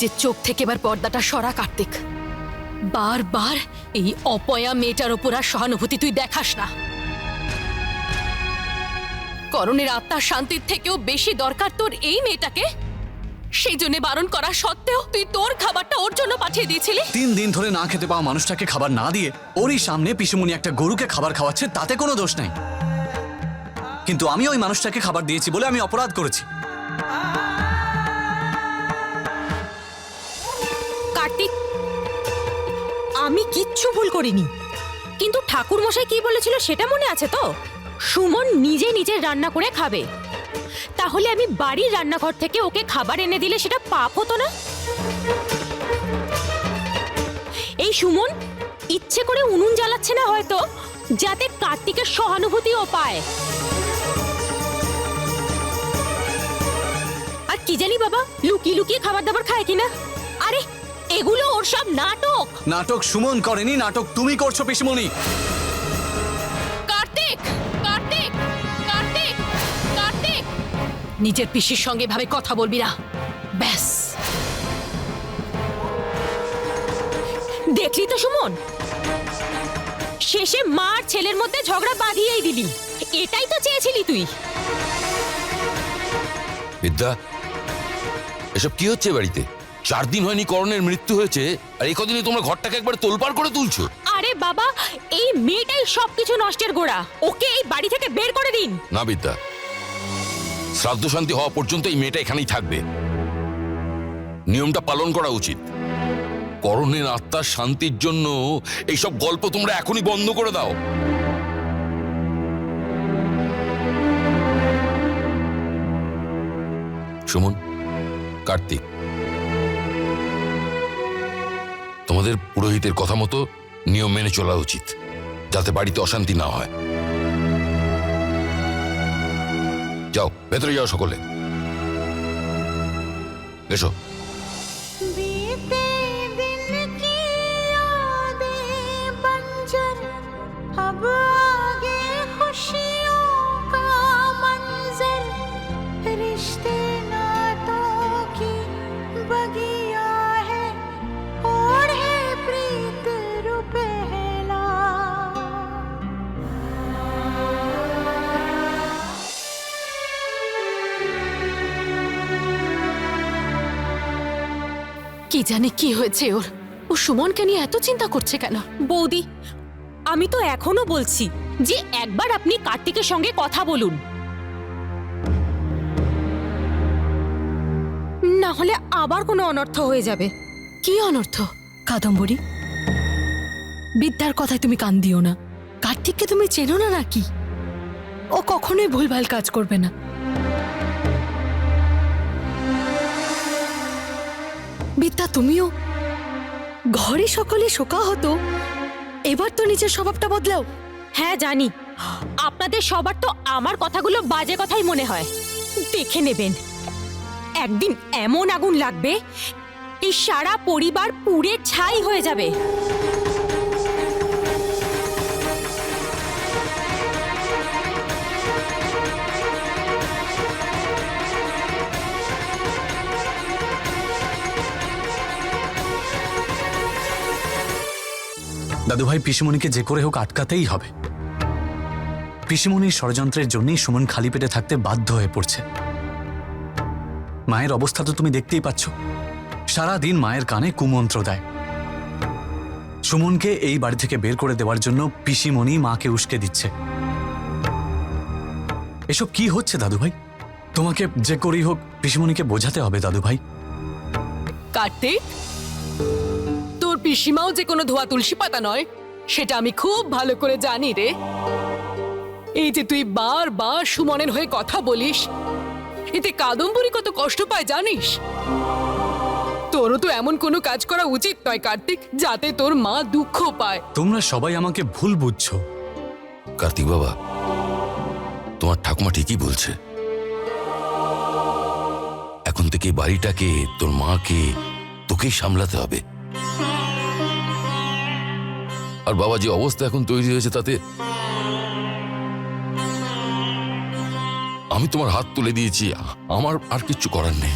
নিজের চোখ থেকে এবার পর্দাটা সরা কার্তিক। বারবার এই অপয়া মেয়েটার ওপর আর সহানুভূতি তুই দেখাস না। করণের আত্মার শান্তির থেকেও বেশি দরকার তোর এই মেয়েটাকে। সেই জন্য বারণ করা সত্ত্বেও তুই তোর খাবারটা ওর জন্য পাঠিয়ে দিয়েছিলি। তিন দিন ধরে না খেতে পাওয়া মানুষটাকে খাবার না দিয়ে ওরই সামনে পিসুমনি একটা গরুকে খাবার খাওয়াচ্ছে, তাতে কোনো দোষ নাই। কিন্তু আমি ওই মানুষটাকে খাবার দিয়েছি বলে আমি অপরাধ করেছি। কিচ্ছু ভুল করিনি। কিন্তু ঠাকুর মশাই কি বলেছিল সেটা মনে আছে তো? সুমন নিজে নিজের রান্না করে খাবে। তাহলে আমি বাড়ির রান্নাঘর থেকে ওকে খাবার এনে দিলে সেটা পাপ হতো না? এই সুমন, ইচ্ছে করে উনুন জ্বালাচ্ছে না হয়তো, যাতে কার্তিকের সহানুভূতিও পায়। আর কি জানি বাবা, লুকিয়ে লুকিয়ে খাবার দাবার খায় কিনা? আরে এগুলো ওর সব নাটক। নাটক সুমন করেনি নাটক তুমি করছ পিসুমনি কার্তিক কার্তিক কার্তিক কার্তিক। নিজের পিসির সঙ্গে ভাবে কথা বলবি না। ব্যাস। দেখলি তো সুমন? শেষে মার ছেলের মধ্যে ঝগড়া বাঁধিয়েই দিলি এটাই তো চেয়েছিলি তুই। বিদ্যা এসব কি হচ্ছে বাড়িতে? চার দিন হয়নি করণের মৃত্যু হয়েছে আর এই কদিনে তোমরা ঘরটাকে একবার তোলপাড় করে তুলছো। আরে বাবা এই মেয়েটাই সবকিছু নষ্টের গোড়া। ওকে এই বাড়ি থেকে বের করে দিন। না বিদ্যা। শ্রাদ্ধ শান্তি হওয়া পর্যন্ত এই মেয়েটা এখানেই থাকবে। নিয়মটা পালন করা উচিত। করণের আত্মার শান্তির জন্য এইসব গল্প তোমরা এখনই বন্ধ করে দাও। সুমন কার্তিক তোমাদের পুরোহিতের কথা মতো নিয়ম মেনে চলা উচিত, যাতে বাড়িতে অশান্তি না হয়। যাও, ভেতরে যাও সকলে। এসো। কি জানে কি হয়েছে ওর? ও সুমনকে নিয়ে এত চিন্তা করছে কেন? বৌদি আমি তো এখনও বলছি যে একবার আপনি কার্তিকের সঙ্গে কথা বলুন। না হলে আবার কোনো অনর্থ হয়ে যাবে। কি অনর্থ? কাদম্বরী বিদ্যার কথায় তুমি কান দিও না। কার্তিককে তুমি চেনো না নাকি? ও কখনোই ভুলভাল কাজ করবে না। বিদ্যা, তুমিও? ঘরে সকলে শোকা হতো এবার তো নিজের স্বভাবটা বদলাও। হ্যাঁ জানি। আপনাদের সবার তো আমার কথাগুলো বাজে কথাই মনে হয়। দেখে নেবেন। একদিন এমন আগুন লাগবে, এই সারা পরিবার পুড়ে ছাই হয়ে যাবে। দাদুভাই পিসুমনিকে যে করে হোক আটকাতেই হবে। পিসুমনির ষড়যন্ত্রের জন্যই সুমন খালি পেটে থাকতে বাধ্য হয়ে পড়ছে। মায়ের অবস্থা তো তুমি দেখতেই পাচ্ছ। সারা দিন মায়ের কানে কুমন্ত্র দেয়। সুমনকে এই বাড়ি থেকে বের করে দেওয়ার জন্য পিসিমণি মাকে উস্কে দিচ্ছে। এসব কি হচ্ছে দাদুভাই তোমাকে যে করেই হোক পিসিমণিকে বোঝাতে হবে দাদুভাই কার্তিক? পিসিমাও যে কোনো ধোয়া তুলসী পাতা নয়, সেটা আমি খুব ভালো করে জানি রে। এই যে তুই বারবার সুমনের হয়ে কথা বলিস, এতে কাদম্বরী কত কষ্ট পায় জানিস? তোরও তো এমন কোনো কাজ করা উচিত নয়, কার্তিক, যাতে তোর মা দুঃখ পায়। তোমরা সবাই আমাকে ভুল বুঝছ। কার্তিক বাবা, তোমার ঠাকুমা ঠিকই বলছে। এখন থেকে বাড়িটাকে, তোর মাকে তোকেই সামলাতে হবে। আর বাবা যে অবস্থা এখন তৈরি হয়েছে তাতে আমি তোমার হাত তুলে দিয়েছি, আমার আর কিচ্ছু করার নেই।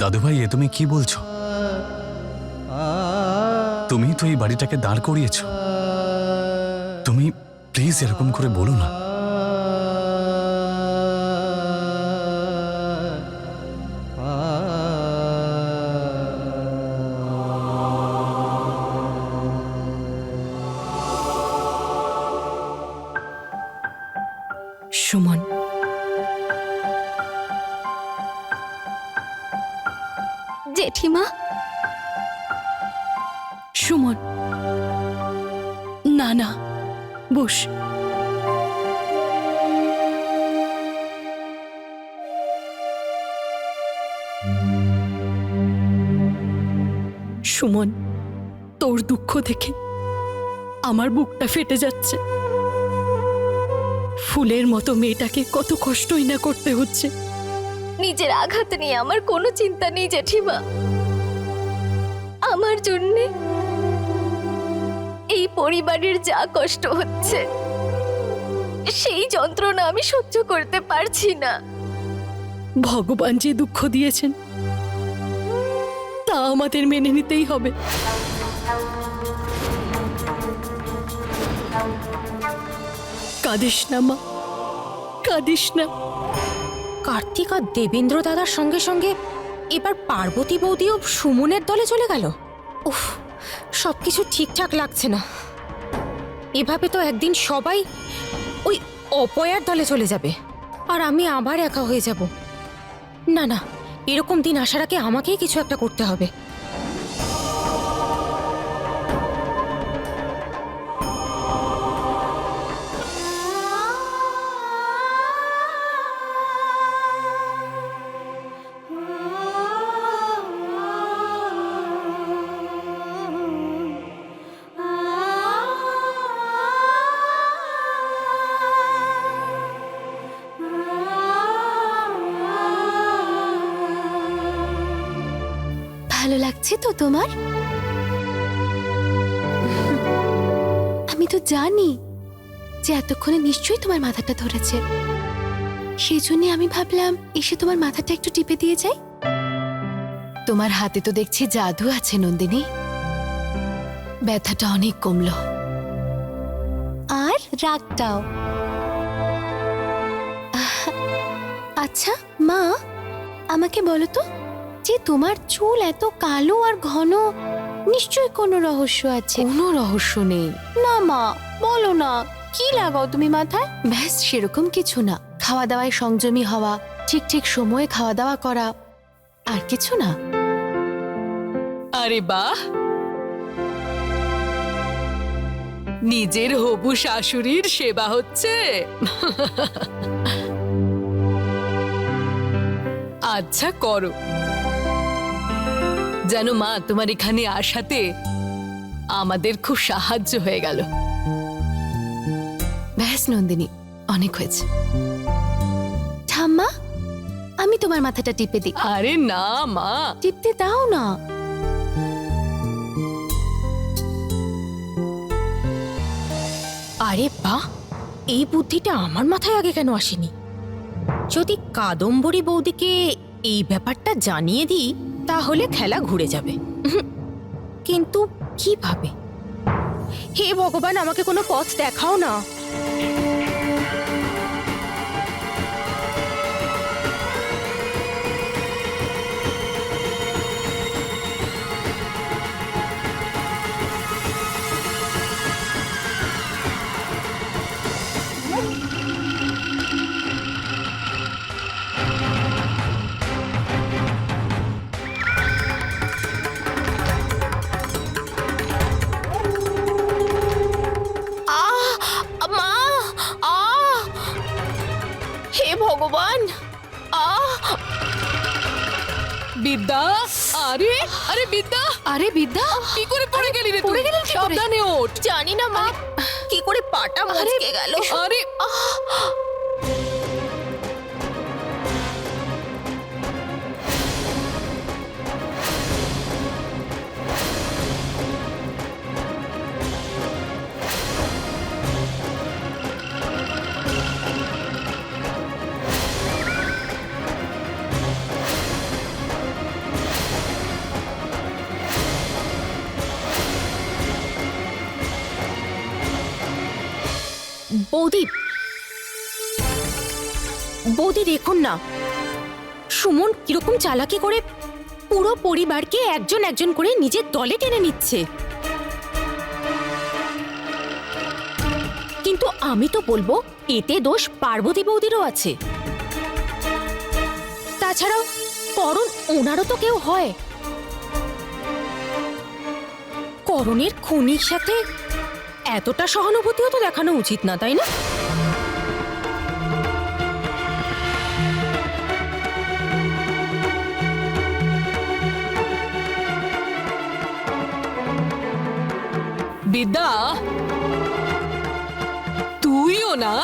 দাদু ভাই এ তুমি কি বলছো? তুমি তো এই বাড়িটাকে দাঁড় করিয়েছ। তুমি প্লিজ এরকম করে বলো না। জেঠিমা? সুমন। না না, বস। সুমন, তোর দুঃখ দেখে আমার বুকটা ফেটে যাচ্ছে। ফুলের মতো মেয়েটাকে কত কষ্টই না করতে হচ্ছে। নিজের আঘাত নিয়ে আমার কোনো চিন্তা নেই, জেঠিমা। আমার জন্যে এই পরিবারের যা কষ্ট হচ্ছে, সেই যন্ত্রণা আমি সহ্য করতে পারছি না। ভগবান যে দুঃখ দিয়েছেন, তা আমাদের মেনে নিতেই হবে। কাঁদিস না মা, কাঁদিস না। কার্তিক আর দেবেন্দ্র দাদার সঙ্গে সঙ্গে এবার পার্বতী বৌদিও সুমনের দলে চলে গেল। উফ, সবকিছু ঠিকঠাক লাগছে না। এভাবে তো একদিন সবাই ওই অপয়ার দলে চলে যাবে, আর আমি আবার একা হয়ে যাব। না না, এরকম দিন আসার আগে আমাকেই কিছু একটা করতে হবে। ভালো লাগছে তো তোমার? আমি তো জানি যে এতক্ষণে নিশ্চয়ই তোমার মাথাটা ধরেছে। সেই জন্য আমি ভাবলাম, এসে তোমার মাথাটা একটু টিপে দিয়ে যাই। তোমার হাতে তো দেখছি জাদু আছে, নন্দিনী। ব্যথাটা অনেক কমলো। আর রাগটাও। আচ্ছা মা, আমাকে বলো তো যে তোমার চুল এত কালো আর ঘন নিশ্চয়ই কোনো রহস্য আছে। কোনো রহস্য নেই। না মা বলো না কি লাগাও তুমি মাথায়? ব্যাস সেরকম কিছু না। খাওয়া দাওয়ায় সংযমী হওয়া ঠিক ঠিক সময়ে খাওয়া দাওয়া করা আর কিছু না। আরে বাহ! নিজের হবু শাশুড়ির সেবা হচ্ছে। আচ্ছা করো। যেন মা তোমার এখানে আসাতে আমাদের খুব সাহায্য হয়ে গেল। ব্যাস নন্দিনী অনেক হয়েছে। ঠাম্মা আমি তোমার মাথাটা টিপে দিই। আরে না মা। টিপতে দাও না। আরে বাহ এই বুদ্ধিটা আমার মাথায় আগে কেন আসেনি? যদি কাদম্বরী বৌদিকে এই ব্যাপারটা জানিয়ে দিই তাহলে খেলা ঘুরে যাবে। কিন্তু কীভাবে? হে ভগবান আমাকে কোনো পথ দেখাও না। বিদ্যা আরে আরে বিদ্যা। আরে বিদ্যা। কি করে পড়ে গেলি রে পড়ে গেলি সাবধানে ওঠ। জানি না মা কি করে পাটা মচকে গেল। আরে বৌদি। বৌদি, দেখুন না। সুমন কীরকম চালাকি করে পুরো পরিবারকে একজন একজন করে নিজের দলে টেনে নিচ্ছে। কিন্তু আমি তো বলব, এতে দোষ পার্বতী বৌদিরও আছে। তাছাড়াও করণ ওনারও তো কেউ হয়। করণের খুনির সাথে এতটা সহানুভূতিও তো দেখানো উচিত না তাই না? বিদ্যা তুইও না?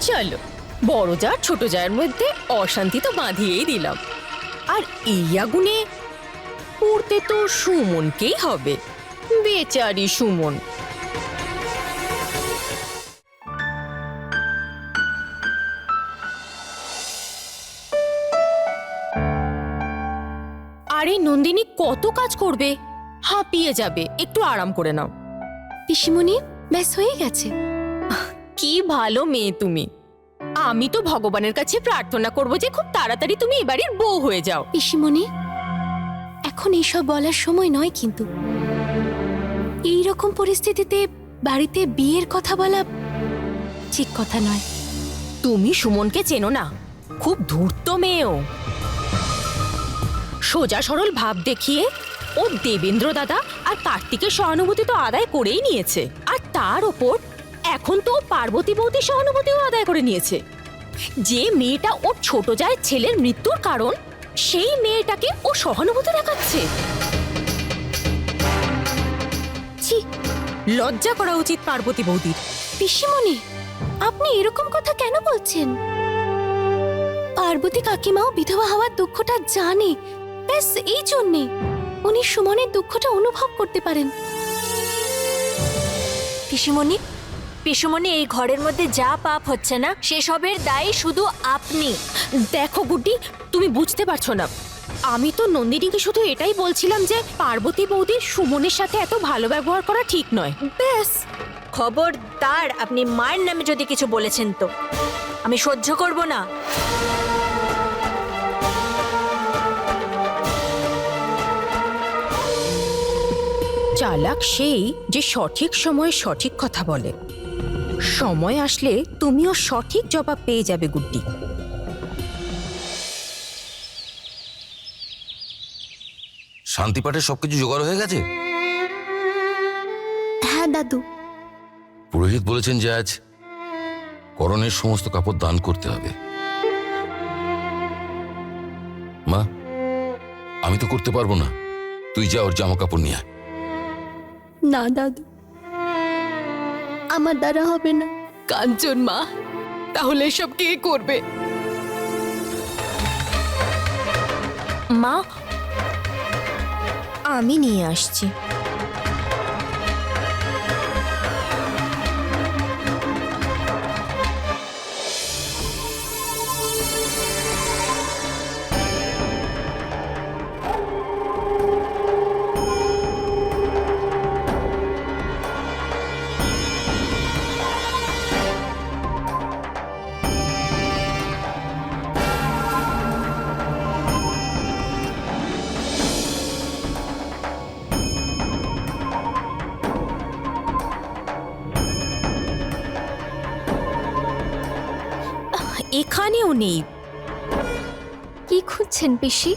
চলো। বড় যা ছোট জায়ের মধ্যে অশান্তি তো বাঁধিয়েই দিলাম। আর এই আগুনে পড়তে তো সুমনকেই হবে বেচারি সুমন। আরে নন্দিনী কত কাজ করবে? হাঁপিয়ে যাবে একটু আরাম করে নাও। পিসিমণি ব্যাস হয়ে গেছে। কি ভালো মেয়ে তুমি। আমি তো ভগবানের কাছে প্রার্থনা করব যে খুব তাড়াতাড়ি তুমি এ বাড়ির বউ হয়ে যাও। পিসিমণি এখন এইসব বলার সময় নয় কিন্তু। এই রকম পরিস্থিতিতে বাড়িতে বিয়ের কথা বলা ঠিক কথা নয়। তুমি সুমনকে চেনো না। খুব ধূর্ত মেয়েও। সোজা সরল ভাব দেখিয়ে ও দেবেন্দ্র দাদা আর কার্তিকের সহানুভূতি তো আদায় করেই নিয়েছে। আর তার ওপর এখন তো পার্বতী বৌদি সহানুভূতিও আদায় করে নিয়েছে। যে মেয়েটা ওর ছোট যায় ছেলের মৃত্যুর কারণ সেই মেয়েটাকে ও সহানুভূতি দেখাচ্ছে। ছি লজ্জা করা উচিত পার্বতী বৌদির। পিসিমণি আপনি এরকম কথা কেন বলছেন? পার্বতী কাকিমাও বিধবা হওয়ার দুঃখটা জানে। ব্যাস এই জন্যে। উনি সুমনের দুঃখটা অনুভব করতে পারেন। পিসুমণি পিসুমণি এই ঘরের মধ্যে যা পাপ হচ্ছে না সেসবের দায়ী শুধু আপনি। দেখো গুটি তুমি বুঝতে পারছ না। আমি তো নন্দিনীকে শুধু এটাই বলছিলাম যে পার্বতী বৌদির সুমনের সাথে এত ভালো ব্যবহার করা ঠিক নয়। ব্যাস। খবরদার আপনি মায়ের নামে যদি কিছু বলেছেন তো। আমি সহ্য করব না। চালাক সেই যে সঠিক সময়ে সঠিক কথা বলে। সময় আসলে তুমিও সঠিক জবাব পেয়ে যাবে গুড্ডি। শান্তিপাঠের সবকিছু জোগাড় হয়ে গেছে? হ্যাঁ দাদু। পুরোহিত বলেছেন যে আজ করণের সমস্ত কাপড় দান করতে হবে। মা আমি তো করতে পারব না। তুই যা ওর জামা কাপড় নিয়ে আয়। না দাদু। আমার দ্বারা হবে না। কাঞ্চন মা তাহলে এসব কে করবে? মা আমি নিয়ে আসছি। এখানেও নেই। কি খুঁজছেন পিসি?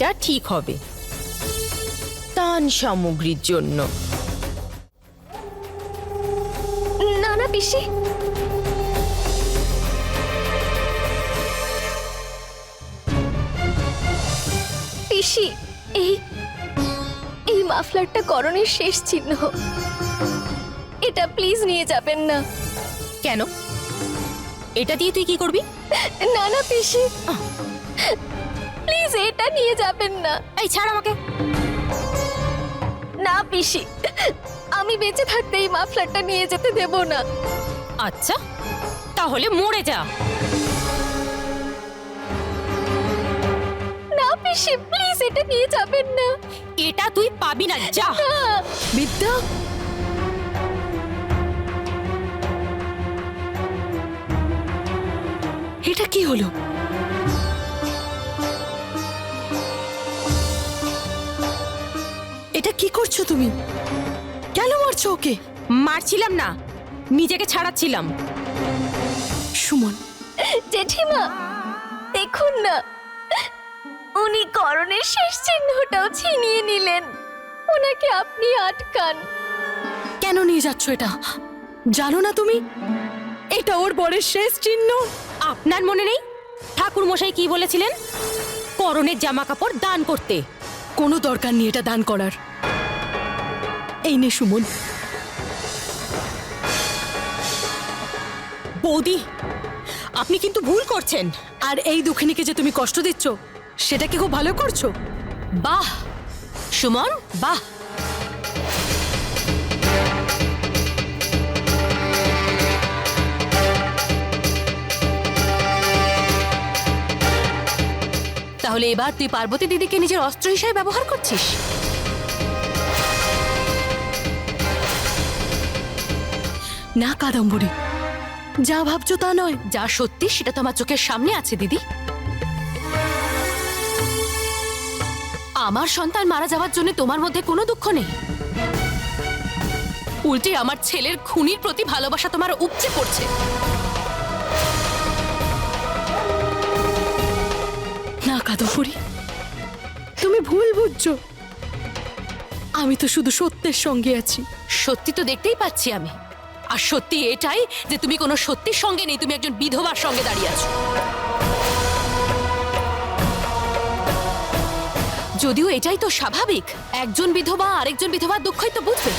এটা ঠিক হবে। দান সামগ্রীর জন্য। না না পিসি। পিসি এই এই মাফলারটা করণের শেষ চিহ্ন। এটা প্লিজ নিয়ে যাবেন না। কেন? এটা দিয়ে তুই কি করবি? না না পিসি। প্লিজ এটা নিয়ে যাবেন না। এই ছাড় আমাকে। না পিসি। আমি বেঁচে থাকতে এই মাফলারটা নিয়ে যেতে দেব না। আচ্ছা তাহলে মরে যা। না পিসি প্লিজ এটা নিয়ে যাবেন না। এটা তুই পাবি না যা। বিদ্যা। এটা কি হলো? কি করছ তুমি? কেন মারছো ওকে? মারছিলাম না নিজেকে ছাড়াচ্ছিলাম। সুমন। জেঠিমা দেখুন না উনি করণের শেষ চিহ্নটাও ছিনিয়ে নিলেন। ওনাকে আপনি আটকান। কেন নিয়ে যাচ্ছ এটা? জানো না তুমি? এটা ওর বরের শেষ চিহ্ন। আপনার মনে নেই? ঠাকুর মশাই কি বলেছিলেন? করণের জামা কাপড় দান করতে। কোনো দরকার নেই এটা দান করার। এই নে সুমন। বৌদি, আপনি কিন্তু ভুল করছেন। আর এই দুঃখিনীকে যে তুমি কষ্ট দিচ্ছ, সেটা কি খুব ভালো করছ? বাহ, সুমন, বাহ। তাহলে এবার তুই পার্বতী দিদিকে নিজের অস্ত্র হিসেবে ব্যবহার করছিস? না, কাদম্বরী। যা ভাবছ তা নয়। যা সত্যি, সেটা তোমার চোখের সামনে আছে, দিদি। আমার সন্তান মারা যাওয়ার জন্য তোমার মধ্যে কোনো দুঃখ নেই। উল্টে আমার ছেলের খুনির প্রতি ভালোবাসা তোমার উপচে পড়ছে। না, কাদম্বরী, তুমি ভুল বুঝছ। আমি তো শুধু সত্যের সঙ্গে আছি। সত্যি তো দেখতেই পাচ্ছি আমি। আর সত্যি এটাই যে তুমি কোনো সত্যির সঙ্গে নেই, তুমি একজন বিধবার সঙ্গে দাঁড়িয়ে আছো। যদিও এটাই তো স্বাভাবিক, একজন বিধবা আরেকজন বিধবা দুঃখই তো বুঝবে।